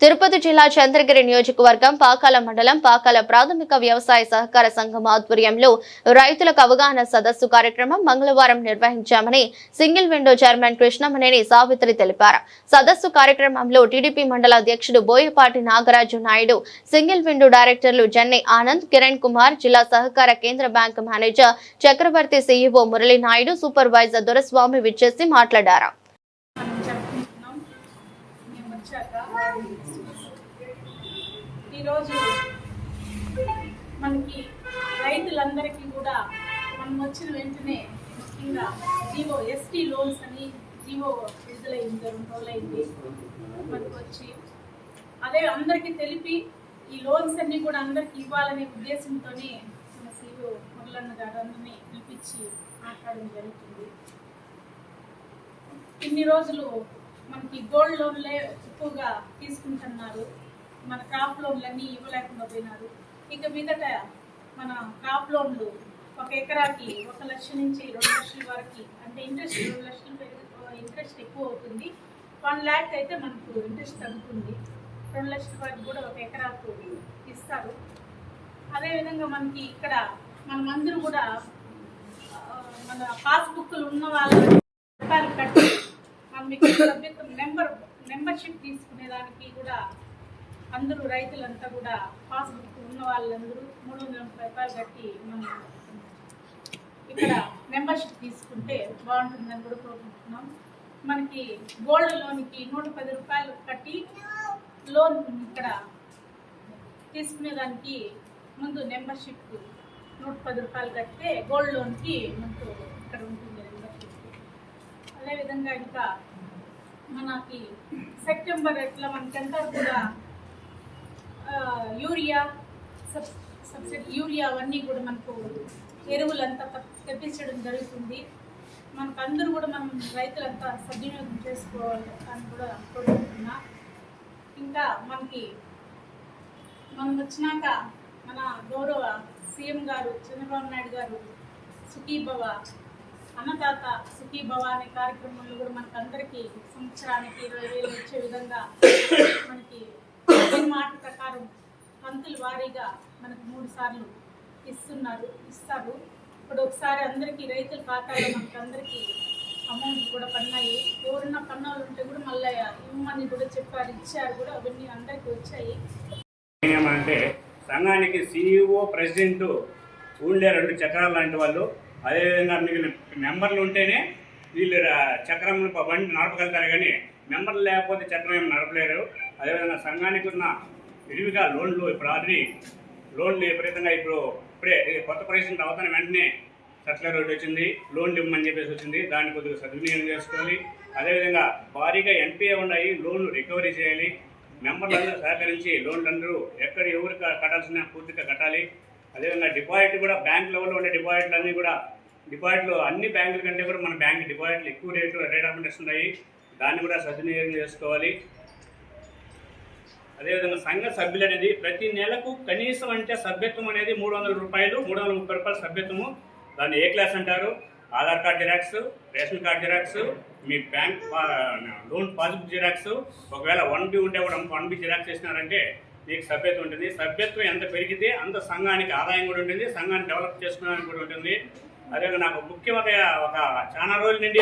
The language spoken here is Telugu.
తిరుపతి జిల్లా చంద్రగిరి నియోజకవర్గం పాకాల మండలం పాకాల ప్రాథమిక వ్యవసాయ సహకార సంఘం ఆధ్వర్యంలో రైతులకు అవగాహన సదస్సు కార్యక్రమం మంగళవారం నిర్వహించామని single window chairman Krishnamaneni Savitri తెలిపారు. సదస్సు కార్యక్రమంలో టీడీపీ మండల అధ్యక్షుడు బోయపాటి నాగరాజు నాయుడు సింగిల్ విండో డైరెక్టర్లు జన్నె ఆనంద్ కిరణ్ కుమార్ జిల్లా సహకార కేంద్ర bank manager Chakravarthy CEO Murali Naidu supervisor Doraswamy విచ్చేసి మాట్లాడారు. ఈరోజు మనకి రైతులందరికీ కూడా మనం వచ్చిన వెంటనే ముఖ్యంగా జీవో ఎస్టీ లోన్స్ అని జీవో విడుదలైంది రెండు రోజులైంది. మనకు వచ్చి అదే అందరికీ తెలిపి ఈ లోన్స్ అన్ని కూడా అందరికి ఇవ్వాలనే ఉద్దేశంతోనే మన సీఓ మురళన్న గారు అందరినీ పిలిపించి మాట్లాడడం జరుగుతుంది. ఇన్ని రోజులు మనకి గోల్డ్ లోన్లే ఎక్కువగా తీసుకుంటున్నారు. మన క్రాప్ లోన్లన్నీ ఇవ్వలేకుండా పోయినారు. ఇక మీదట మన క్రాప్ లోన్లు ఒక ఎకరాకి ఒక లక్ష నుంచి రెండు లక్షల వరకు అంటే ఇంట్రెస్ట్ రెండు లక్షలు ఇంట్రెస్ట్ ఎక్కువ అవుతుంది. వన్ ల్యాక్ అయితే మనకు ఇంట్రెస్ట్ తగ్గుతుంది రెండు లక్షల వరకు కూడా ఒక ఎకరాకు ఇస్తారు. అదేవిధంగా మనకి ఇక్కడ మనమందరూ కూడా మన పాస్బుక్లు ఉన్న వాళ్ళు రూపాయలు కట్టి మనం సభ్యత్వం మెంబర్ మెంబర్షిప్ తీసుకునేదానికి కూడా అందరూ రైతులంతా కూడా పాస్బుక్ ఉన్న వాళ్ళందరూ మూడు వందల ముప్పై రూపాయలు కట్టి మనం ఇక్కడ మెంబర్షిప్ తీసుకుంటే బాగుంటుందని కూడా కోరుకుంటున్నాం. మనకి గోల్డ్ లోన్కి నూట పది రూపాయలు కట్టి లోన్ ఇక్కడ తీసుకునేదానికి ముందు మెంబర్షిప్ నూట పది రూపాయలు కడితే గోల్డ్ లోన్కి మనకు ఇక్కడ ఉంటుంది మెంబర్షిప్ అదేవిధంగా ఇంకా మనకి సెప్టెంబర్ ఎట్లా మనకంతా కూడా యూరియా సబ్ సబ్సిడీ యూరియా అవన్నీ కూడా మనకు ఎరువులంతా తెప్పించడం జరుగుతుంది. మనకు అందరూ కూడా మనం రైతులంతా సద్వినియోగం చేసుకోవాలి అని కూడా కోరుకుంటున్నా. ఇంకా మనకి మనం వచ్చినాక మన గౌరవ సీఎం గారు చంద్రబాబు నాయుడు గారు సుఖీభవ అన్నదాత సుఖీ భవాని కార్యక్రమంలో కూడా మనకు అందరికీ సంవత్సరానికి ఇరవై వేలు వచ్చే విధంగా మనకి మాట ప్రకారం పంతులు వారీగా మనకు మూడు సార్లు ఇస్తున్నారు ఇస్తారు. ఇప్పుడు ఒకసారి అందరికీ రైతుల ఖాతాలో మనకు అందరికీ అమౌంట్ కూడా పన్నాయి. ఎవరన్నా పన్నాలు ఉంటే కూడా మళ్ళీ ఇవ్వమని కూడా చెప్పారు ఇచ్చారు కూడా. అవన్నీ అందరికీ వచ్చాయి. ఏమంటే సంఘానికి సీఈఓ ప్రెసిడెంట్ ఊళ్ళే రెండు చక్రాలు లాంటి వాళ్ళు అదేవిధంగా మీకు మెంబర్లు ఉంటేనే వీళ్ళు చక్రం బండి నడపగలుగుతారు కానీ మెంబర్లు లేకపోతే చక్రం ఏమి నడపలేరు. అదేవిధంగా సంఘానికి ఉన్న విరివిగా లోన్లు ఇప్పుడు ఆల్రెడీ లోన్లు విపరీతంగా ఇప్పుడు ఇప్పుడే కొత్త ప్రెసిడెంట్ అవుతున్న వెంటనే సట్లర్ రోడ్డు వచ్చింది లోన్లు ఇవ్వమని చెప్పేసి వచ్చింది. దాన్ని కొద్దిగా సద్వినియోగం చేసుకోవాలి. అదేవిధంగా భారీగా ఎన్పిఏ ఉన్నాయి లోన్లు రికవరీ చేయాలి. మెంబర్లందరూ సహకరించి లోన్లందరూ ఎక్కడ ఎవరికి కట్టాల్సిన పూర్తిగా కట్టాలి. అదేవిధంగా డిపాజిట్ కూడా బ్యాంక్ లెవెల్లో ఉండే డిపాజిట్లు అన్నీ కూడా డిపాజిట్లు అన్ని బ్యాంకుల కంటే కూడా మన బ్యాంక్ డిపాజిట్లు ఎక్కువ రేటు రేట్ ఆఫ్ ఇంట్రెస్ట్ ఉన్నాయి. దాన్ని కూడా సద్వినియోగం చేసుకోవాలి. అదేవిధంగా సంఘ సభ్యులు అనేది ప్రతి నెలకు కనీసం అంటే సభ్యత్వం అనేది మూడు వందల రూపాయలు మూడు వందల ముప్పై రూపాయల సభ్యత్వము. దాన్ని ఏ క్లాస్ అంటారు? Aadhaar card xerox ration card xerox మీ బ్యాంక్ పా- లోన్ పాస్బుక్ జిరాక్స్. ఒకవేళ వన్ బి ఉంటే కూడా వన్ బి జిరాక్స్ చేసినారంటే నీకు సభ్యత్వం ఉంటుంది. సభ్యత్వం ఎంత పెరిగితే అంత సంఘానికి ఆదాయం కూడా ఉంటుంది. సంఘాన్ని డెవలప్ చేసుకోవడానికి కూడా ఉంటుంది. అదే నాకు ముఖ్యంగా ఒక చాలా రోజుల నుండి